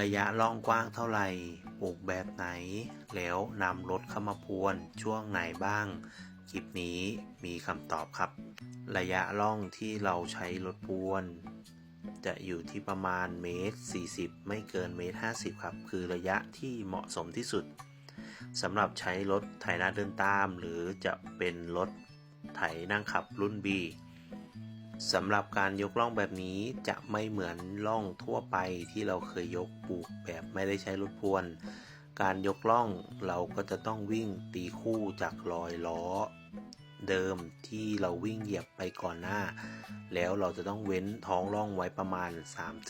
ระยะล่องกว้างเท่าไหร่ปลูกแบบไหน แล้วนำรถเข้ามาพรวนช่วงไหนบ้าง คลิปนี้มีคำตอบครับ ระยะล่องที่เราใช้รถพรวน จะอยู่ที่ประมาณเมตร 40 ไม่เกินเมตร 50 ครับ คือระยะที่เหมาะสมที่สุดสำหรับใช้รถไถนาเดินตาม หรือจะเป็นรถไถนั่งขับรุ่น B สำหรับการยกล่องแบบนี้จะไม่เหมือนล่องทั่วไปที่เราเคยยกปลูกแบบไม่ได้ใช้รถพวน การยกล่องเราก็จะต้องวิ่งตีคู่จากรอยล้อ เดิมที่เราวิ่งเหยียบไปก่อนหน้า แล้วเราจะต้องเว้นท้องร่องไว้ประมาณ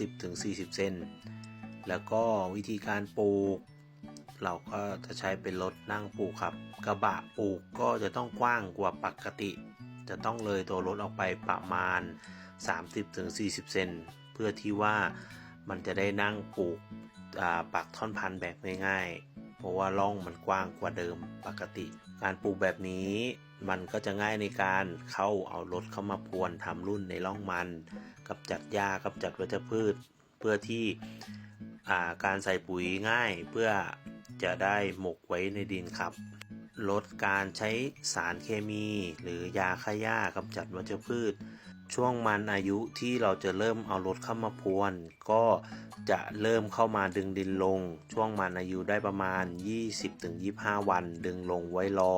30-40 เซนแล้วก็วิธีการปลูก เราก็จะใช้เป็นรถนั่งปลูกครับ กระบะปลูกก็จะต้องกว้างกว่าปกติ จะต้องเลยตัวรถออกไปประมาณ 30-40 เซนเพื่อที่ว่ามันจะได้นั่งปลูกปักท่อนพันธุ์แบบง่ายๆ เพราะว่าร่องมันกว้างกว่าเดิมปกติ การปลูกแบบนี้มันก็จะง่ายในการเข้าเอารถเข้ามาพรวนทำรุ่นในร่องมันกับจัดหญ้ากับจัดวัชพืช เพื่อที่อ่าการใส่ปุ๋ยง่ายเพื่อจะได้หมกไว้ในดินครับ ลดการใช้สารเคมี หรือยาฆ่าหญ้ากำจัดวัชพืช ช่วงมันอายุที่เราจะเริ่มเอารถเข้ามาพรวน ก็จะเริ่มเข้ามาดึงดินลง ช่วงมันอายุได้ประมาณ 20-25 วัน ดึงลงไว้รอ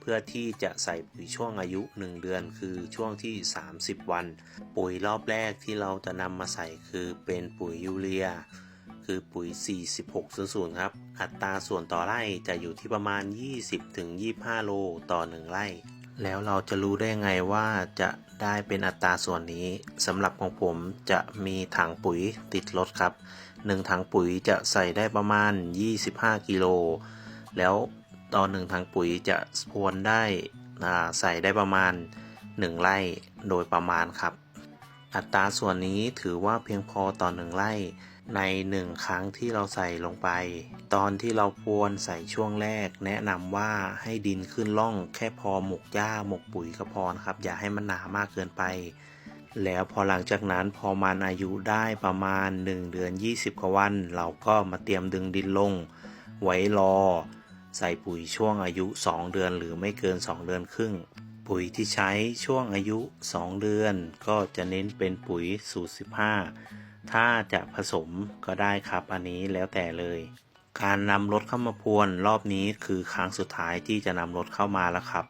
เพื่อที่จะใส่ปุ๋ยช่วงอายุ 1 เดือนคือช่วงที่ 30 วัน ปุ๋ยรอบแรกที่เราจะนำมาใส่คือเป็นปุ๋ยยูเรีย คือปุ๋ย 4600ครับ อัตราส่วนต่อไร่จะอยู่ที่ประมาณ 20-25 โลต่อ 1 ไร่ แล้วเราจะรู้ได้ไงว่าจะได้เป็นอัตราส่วนนี้สำหรับของผมจะมีถังปุ๋ยติดรถครับ 1 ถังปุ๋ยจะใส่ได้ประมาณ 25 กิโล แล้วต่อ1ถังปุ๋ยจะพรวนได้ใส่ได้ประมาณ 1 ไร่โดยประมาณครับ อัตราส่วนนี้ถือว่าเพียงพอต่อ 1 ไร่ ใน1ครั้งที่เราใส่ลงไป ตอนที่เราพรวนใส่ช่วงแรก แนะนำว่าให้ดินขึ้นร่องแค่พอหมกหญ้าหมกปุ๋ยก็พอนครับ อย่าให้มันหนามากเกินไป แล้วพอหลังจากนั้นพอมันอายุได้ประมาณ 1 เดือน 20 กว่าวัน เราก็มาเตรียมดึงดินลง ไว้รอ ใส่ปุ๋ยช่วงอายุ 2 เดือนหรือไม่เกิน 2 เดือนครึ่ง ปุ๋ยที่ใช้ช่วงอายุ 2 เดือน ก็จะเน้นเป็นปุ๋ยสูตร 15 ถ้าจะผสมก็ได้ครับอันนี้แล้วแต่เลย การนำรถเข้ามาพรวนรอบนี้คือครั้งสุดท้ายที่จะนำรถเข้ามาแล้วครับ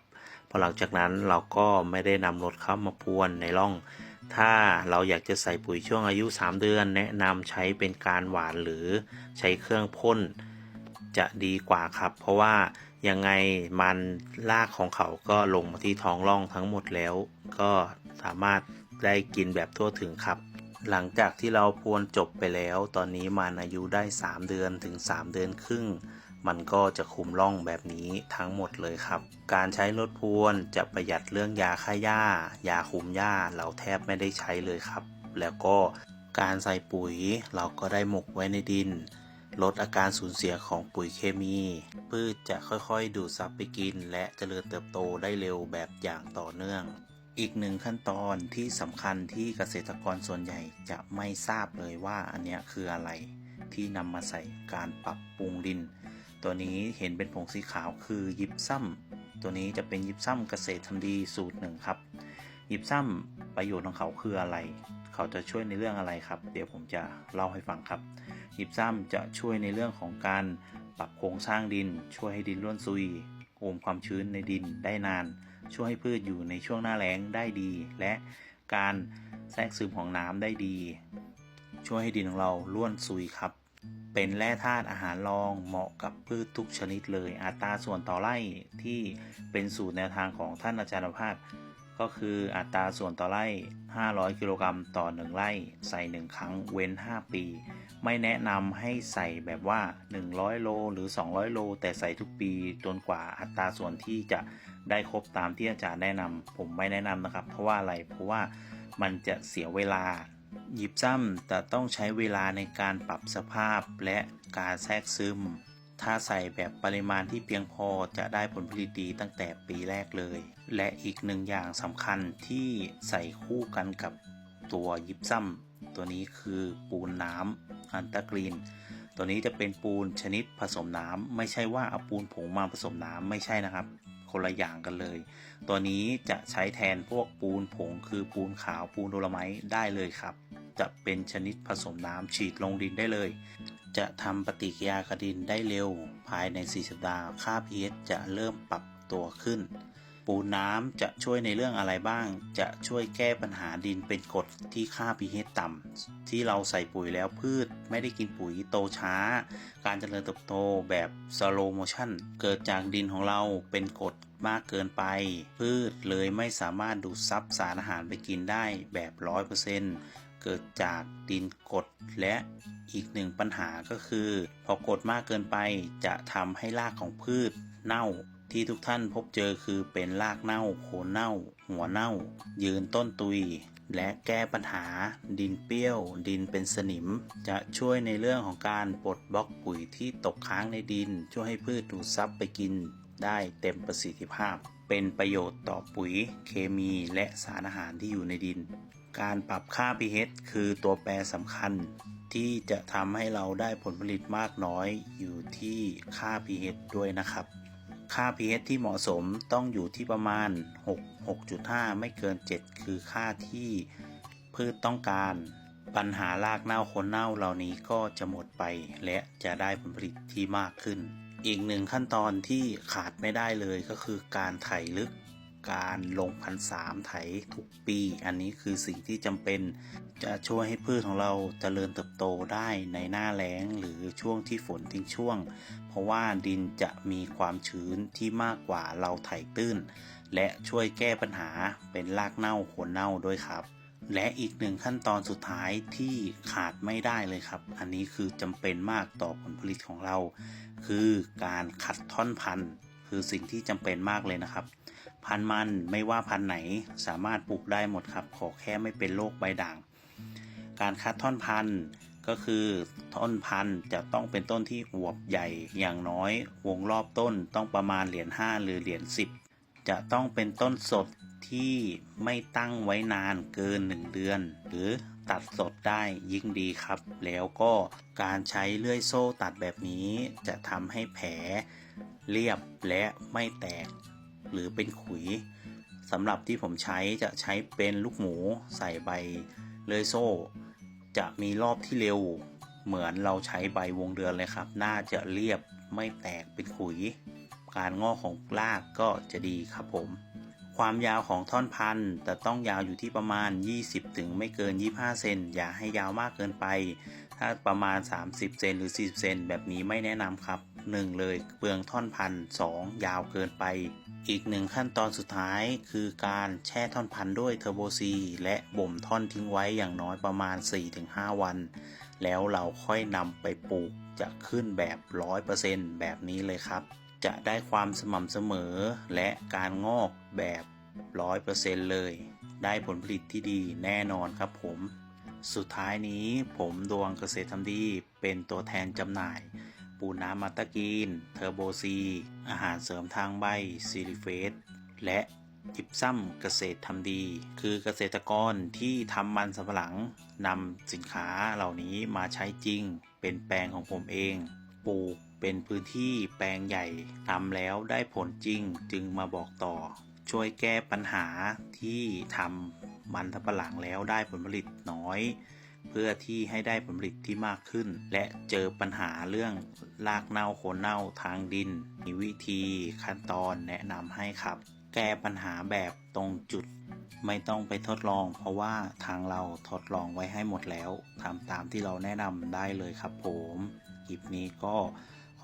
พอหลังจากนั้นเราก็ไม่ได้นำรถเข้ามาพรวนในร่อง ถ้าเราอยากจะใส่ปุ๋ยช่วงอายุ 3 เดือน แนะนำใช้เป็นการหวานหรือใช้เครื่องพ่นจะดีกว่าครับ เพราะว่า ยังไงมันรากของเขาก็ลงมาที่ท้องร่องทั้งหมดแล้ว ก็สามารถได้กินแบบทั่วถึงครับ หลังจากที่เราพรวนจบไปแล้ว ตอนนี้มันอายุได้ 3 เดือนถึง 3 เดือนครึ่ง มันก็จะคุมร่องแบบนี้ทั้งหมดเลยครับ การใช้รถพรวนจะประหยัดเรื่องยาฆ่าหญ้า ยาคุมหญ้าเราแทบไม่ได้ใช้เลยครับ แล้วก็การใส่ปุ๋ยเราก็ได้หมกไว้ในดิน ลดอาการสูญเสียของปุ๋ยเคมี พืชจะค่อยๆ ดูดซับไปกิน และเจริญเติบโตได้เร็วแบบอย่างต่อเนื่อง อีกหนึ่งขั้นตอนที่สำคัญที่เกษตรกรส่วนใหญ่จะไม่ทราบเลยว่าอันนี้คืออะไร ที่นำมาใส่การปรับปรุงดิน ตัวนี้เห็นเป็นผงสีขาวคือยิบซ้ำตัวนี้จะเป็นยิบซ้ำเกษตรทำดีสูตรหนึ่งครับ ยิบซ้ำประโยชน์ของเขาคืออะไร เขาจะช่วยในเรื่องอะไรครับ เดี๋ยวผมจะเล่าให้ฟังครับยิบซ้ำจะช่วยในเรื่องของการปรับโครงสร้างดิน ช่วยให้ดินร่วนซุยโอมความชื้นในดินได้นาน ช่วยให้พืชอยู่ในช่วงหน้าแล้งได้ดี และการแทรกซึมของน้ำได้ดี ช่วยให้ดินของเราร่วนซุยครับ เป็นแร่ธาตุอาหารรองเหมาะกับพืชทุกชนิดเลย อัตราส่วนต่อไร่ที่เป็นสูตรแนวทางของท่านอาจารย์ภาส ก็คืออัตราส่วนต่อไร่ 500 กิโลกรัมต่อ 1 ไร่ ใส่ 1 ครั้งเว้น 5 ปี ไม่แนะนำให้ใส่แบบว่า 100 โลหรือ 200 โล แต่ใส่ทุกปีจนกว่าอัตราส่วนที่จะได้ครบตามที่อาจารย์แนะนำผมไม่แนะนำนะครับ เพราะว่าอะไรเพราะว่ามันจะเสียเวลาหยิบซ้ำแต่ต้องใช้เวลาในการปรับสภาพและการแทรกซึม ถ้าใส่แบบปริมาณที่เพียงพอจะได้ผลผลิตดีตั้งแต่ปีแรกเลย และอีกหนึ่งอย่างสำคัญที่ใส่คู่กันกับตัวยิบซ้ำตัวนี้คือปูนน้ำอันตากรีน ตัวนี้จะเป็นปูนชนิดผสมน้ำไม่ใช่ว่าเอาปูนผงมาผสมน้ำไม่ใช่นะครับ คนละอย่างกันเลย ตัวนี้จะใช้แทนพวกปูนผง คือปูนขาวปูนโดลไมต์ได้เลยครับ จะเป็นชนิดผสมน้ำฉีดลงดินได้เลย จะทำปฏิกิริยากับดินได้เร็ว ภายใน 4 สัปดาห์ ค่า pH จะเริ่มปรับตัวขึ้น ปูน้ำจะช่วยในเรื่องอะไรบ้าง จะช่วยแก้ปัญหาดินเป็นกรดที่ค่า pH ต่ำ ที่เราใส่ปุ๋ยแล้วพืชไม่ได้กินปุ๋ยโตช้า การเจริญเติบโตแบบ slow motion เกิดจากดินของเราเป็นกรดมากเกินไป พืชเลยไม่สามารถดูดซับสารอาหารไปกินได้แบบ 100%เเกิดจากดินกดและอีกหนึ่งปัญหาก็คือ พอกดมากเกินไปจะทำให้รากของพืชเน่าที่ทุกท่านพบเจอคือเป็นรากเน่าโคนเน่า หัวเน่า ยืนต้นตุย และแก้ปัญหา ดินเปรี้ยว ดินเป็นสนิม จะช่วยในเรื่องของการปลดบล็อกปุ๋ยที่ตกค้างในดิน ช่วยให้พืชดูดซับไปกินได้เต็มประสิทธิภาพ เป็นประโยชน์ต่อปุ๋ยเคมีและสารอาหารที่อยู่ในดิน การปรับค่า pH คือตัวแปรสำคัญ ที่จะทำให้เราได้ผลผลิตมากน้อยอยู่ที่ค่า pH ด้วยนะครับ ค่า pH ที่เหมาะสมต้องอยู่ที่ประมาณ 6 6.5 ไม่เกิน 7 คือค่าที่พืชต้องการ ปัญหารากเน่าคนเน่าเหล่านี้ก็จะหมดไป และจะได้ผลผลิตที่มากขึ้น อีกหนึ่งขั้นตอนที่ขาดไม่ได้เลยก็คือการไถลึก การลงพันสามไถทุกปี อันนี้คือสิ่งที่จำเป็นจะช่วยให้พืชของเราเจริญเติบโตได้ในหน้าแล้งหรือช่วงที่ฝนทิ้งช่วง เพราะว่าดินจะมีความชื้นที่มากกว่าเราไถตื้น และช่วยแก้ปัญหาเป็นรากเน่าโคนเน่าด้วยครับและอีกหนึ่งขั้นตอนสุดท้ายที่ขาดไม่ได้เลยครับ อันนี้คือจำเป็นมากต่อผลผลิตของเรา คือการขัดท่อนพันธุ์ คือสิ่งที่จำเป็นมากเลยนะครับ พันธุ์มันไม่ว่าพันธุ์ไหนสามารถปลูกได้หมดครับ ขอแค่ไม่เป็นโรคใบด่าง การคัดท่อนพันธุ์ก็คือท่อนพันธุ์จะต้องเป็นต้นที่อวบใหญ่อย่างน้อย วงรอบต้นต้องประมาณเหรียญ5หรือเหรียญ10 จะต้องเป็นต้นสดที่ไม่ตั้งไว้นานเกิน 1 เดือน หรือตัดสดได้ยิ่งดีครับ แล้วก็การใช้เลื่อยโซ่ตัดแบบนี้จะทำให้แผลเรียบและไม่แตก หรือเป็นขุยสำหรับที่ผมใช้จะใช้เป็นลูกหมูใส่ใบเลื่อยโซ่ จะมีรอบที่เร็ว เหมือนเราใช้ใบวงเดือนเลยครับ น่าจะเรียบไม่แตกเป็นขุย การงอกของรากก็จะดีครับผม ความยาวของท่อนพันธุ์แต่ต้องยาวอยู่ที่ประมาณ 20 ถึงไม่เกิน 25 เซนอย่าให้ยาวมากเกินไป ถ้าประมาณ 30 เซนหรือ 40 เซนแบบนี้ไม่แนะนำครับ 1 เลยเปลืองท่อนพันธุ์2ยาวเกินไป อีกหนึ่งขั้นตอนสุดท้ายคือการแช่ท่อนพันด้วยเทอร์โบซีและบ่มท่อนทิ้งไว้อย่างน้อยประมาณ 4-5 วัน แล้วเราค่อยนำไปปลูกจะขึ้นแบบ 100%แบบนี้เลยครับ จะได้ความสม่ำเสมอและการงอกแบบ 100%เลย ได้ผลผลิตที่ดีแน่นอนครับผมสุดท้ายนี้ผมดวงเกษตรทำดีเป็นตัวแทนจำหน่าย ปูน้ำมัตตะกีน เทอร์โบซี อาหารเสริมทางใบซิลิเฟสและยิบซ้ำเกษตรทำดี คือเกษตรกรที่ทำมันสำปะหลังนำสินค้าเหล่านี้มาใช้จริง เป็นแปลงของผมเอง ปลูกเป็นพื้นที่แปลงใหญ่ทำแล้วได้ผลจริงจึงมาบอกต่อ ช่วยแก้ปัญหาที่ทำมันสำปะหลังแล้วได้ผลผลิตน้อย เพื่อที่ให้ได้ผลผลิตที่มากขึ้น และเจอปัญหาเรื่องรากเน่าโคนเน่าทางดิน มีวิธีขั้นตอนแนะนำให้ครับ แก้ปัญหาแบบตรงจุดไม่ต้องไปทดลอง เพราะว่าทางเราทดลองไว้ให้หมดแล้วทำตามที่เราแนะนำได้เลยครับผมคลิปนี้ก็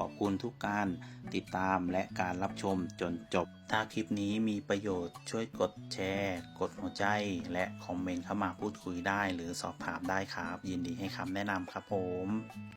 ขอบคุณทุกการติดตามและการรับชมจนจบ ถ้าคลิปนี้มีประโยชน์ช่วยกดแชร์ กดหัวใจ และคอมเมนต์เข้ามาพูดคุยได้ หรือสอบถามได้ครับ ยินดีให้คำแนะนำครับผม